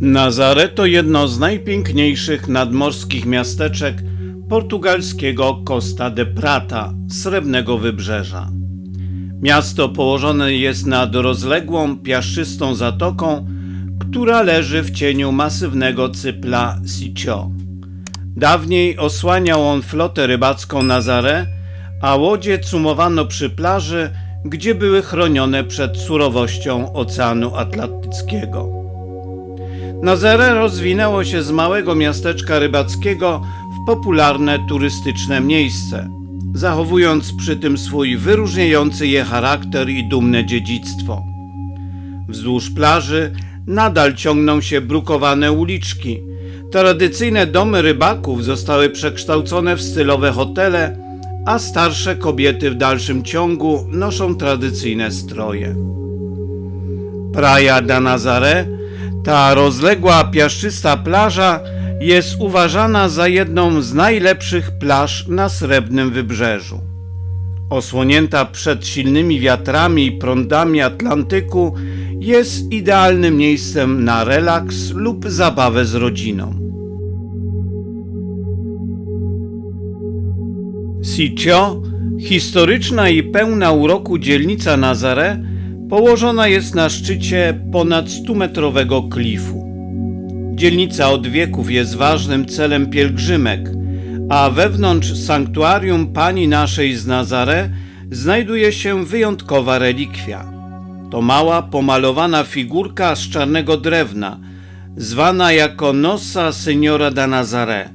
Nazare to jedno z najpiękniejszych nadmorskich miasteczek portugalskiego Costa de Prata, srebrnego wybrzeża. Miasto położone jest nad rozległą, piaszczystą zatoką, która leży w cieniu masywnego cypla Sicio. Dawniej osłaniał on flotę rybacką Nazare, a łodzie cumowano przy plaży, gdzie były chronione przed surowością Oceanu Atlantyckiego. Nazare rozwinęło się z małego miasteczka rybackiego w popularne turystyczne miejsce, zachowując przy tym swój wyróżniający je charakter i dumne dziedzictwo. Wzdłuż plaży nadal ciągną się brukowane uliczki. Tradycyjne domy rybaków zostały przekształcone w stylowe hotele, a starsze kobiety w dalszym ciągu noszą tradycyjne stroje. Praia da Nazaré, ta rozległa piaszczysta plaża, jest uważana za jedną z najlepszych plaż na srebrnym wybrzeżu. Osłonięta przed silnymi wiatrami i prądami Atlantyku, jest idealnym miejscem na relaks lub zabawę z rodziną. Sicio, historyczna i pełna uroku dzielnica Nazare, położona jest na szczycie ponad 100-metrowego klifu. Dzielnica od wieków jest ważnym celem pielgrzymek, a wewnątrz sanktuarium Pani naszej z Nazare znajduje się wyjątkowa relikwia. To mała, pomalowana figurka z czarnego drewna, zwana jako Nossa Senhora da Nazaré.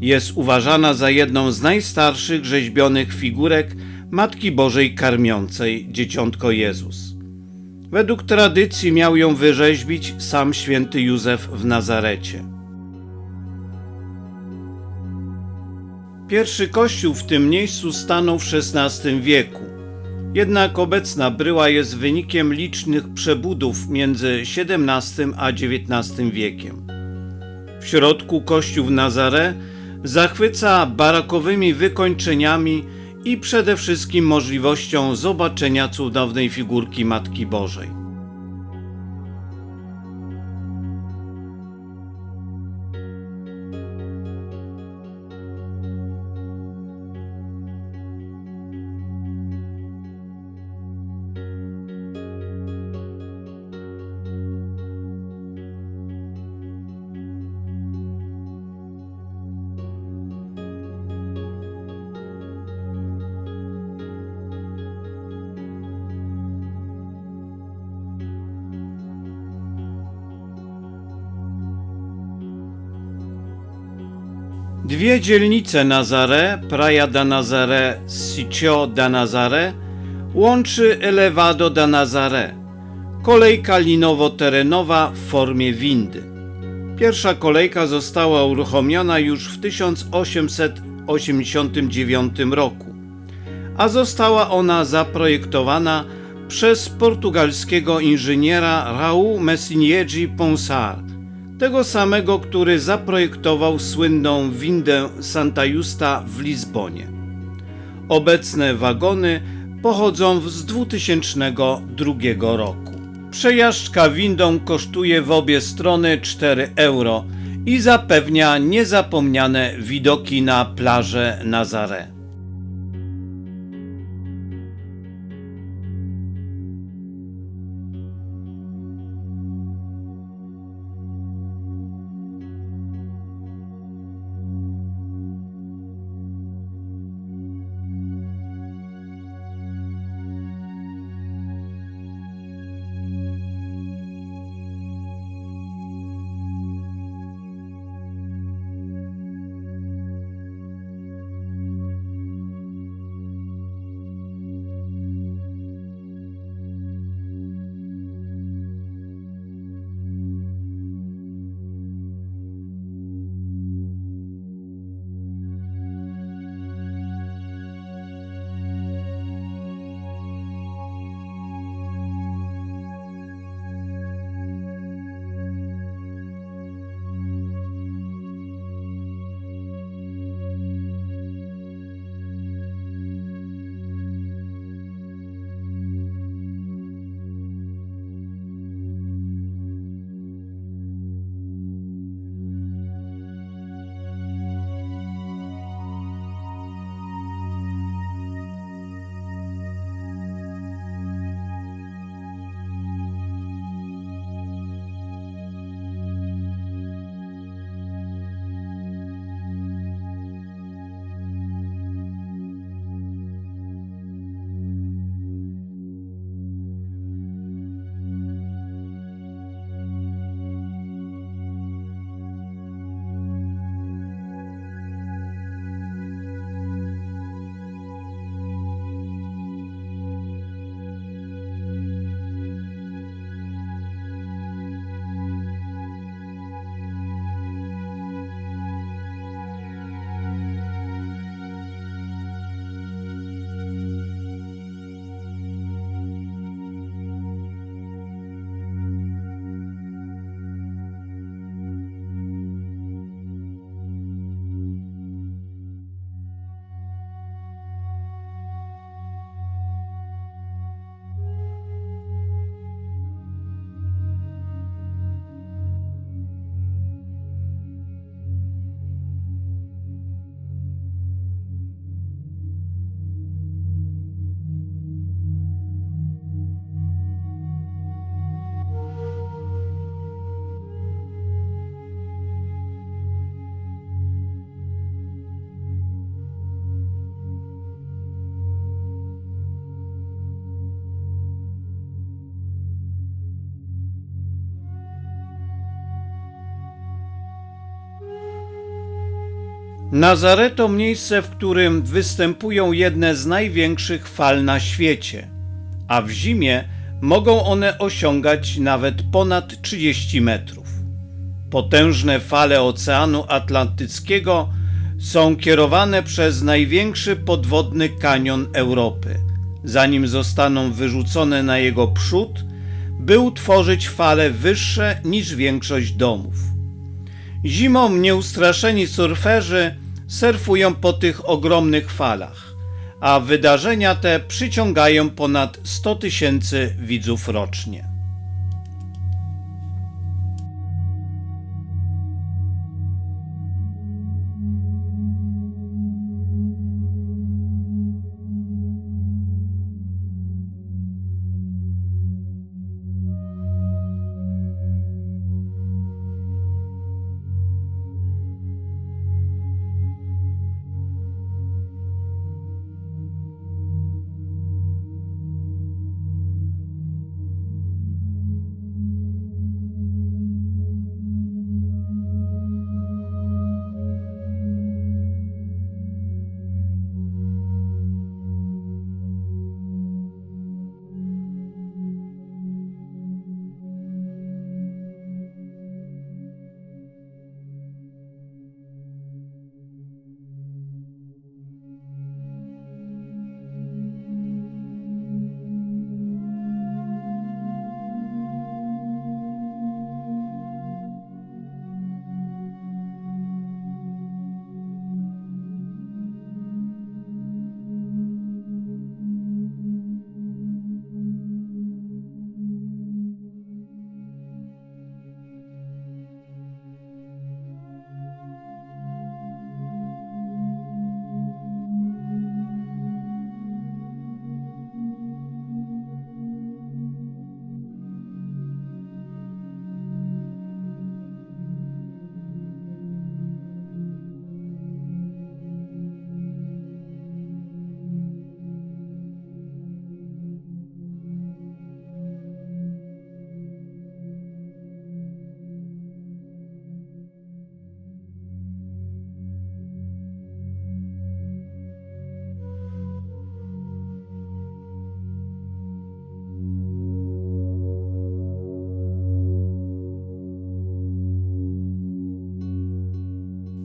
Jest uważana za jedną z najstarszych rzeźbionych figurek Matki Bożej Karmiącej, Dzieciątko Jezus. Według tradycji miał ją wyrzeźbić sam święty Józef w Nazarecie. Pierwszy kościół w tym miejscu stanął w XVI wieku. Jednak obecna bryła jest wynikiem licznych przebudów między XVII a XIX wiekiem. W środku kościół w Nazare zachwyca barakowymi wykończeniami i przede wszystkim możliwością zobaczenia cudownej figurki Matki Bożej. Dwie dzielnice Nazare, Praia da Nazare, Sitio da Nazare, łączy Elevado da Nazare, kolejka linowo-terenowa w formie windy. Pierwsza kolejka została uruchomiona już w 1889 roku, a została ona zaprojektowana przez portugalskiego inżyniera Raul Messinieri Ponsard, tego samego, który zaprojektował słynną windę Santa Justa w Lizbonie. Obecne wagony pochodzą z 2002 roku. Przejażdżka windą kosztuje w obie strony 4 euro i zapewnia niezapomniane widoki na plażę Nazare. Nazaret to miejsce, w którym występują jedne z największych fal na świecie, a w zimie mogą one osiągać nawet ponad 30 metrów. Potężne fale Oceanu Atlantyckiego są kierowane przez największy podwodny kanion Europy, zanim zostaną wyrzucone na jego przód, by utworzyć fale wyższe niż większość domów. Zimą nieustraszeni surferzy surfują po tych ogromnych falach, a wydarzenia te przyciągają ponad 100 tysięcy widzów rocznie.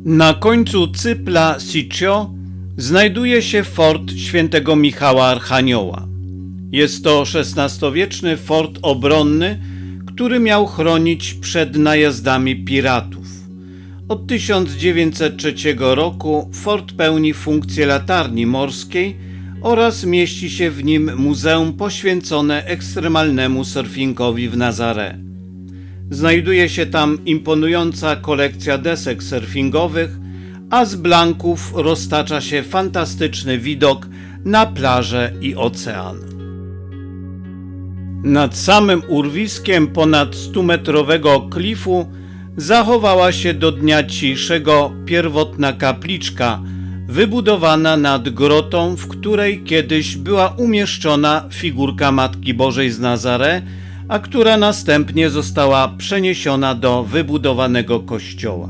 Na końcu cypla Siccio znajduje się fort świętego Michała Archanioła. Jest to XVI-wieczny fort obronny, który miał chronić przed najazdami piratów. Od 1903 roku fort pełni funkcję latarni morskiej oraz mieści się w nim muzeum poświęcone ekstremalnemu surfingowi w Nazaré. Znajduje się tam imponująca kolekcja desek surfingowych, a z blanków roztacza się fantastyczny widok na plażę i ocean. Nad samym urwiskiem ponad 100-metrowego klifu zachowała się do dnia dzisiejszego pierwotna kapliczka, wybudowana nad grotą, w której kiedyś była umieszczona figurka Matki Bożej z Nazare, a która następnie została przeniesiona do wybudowanego kościoła.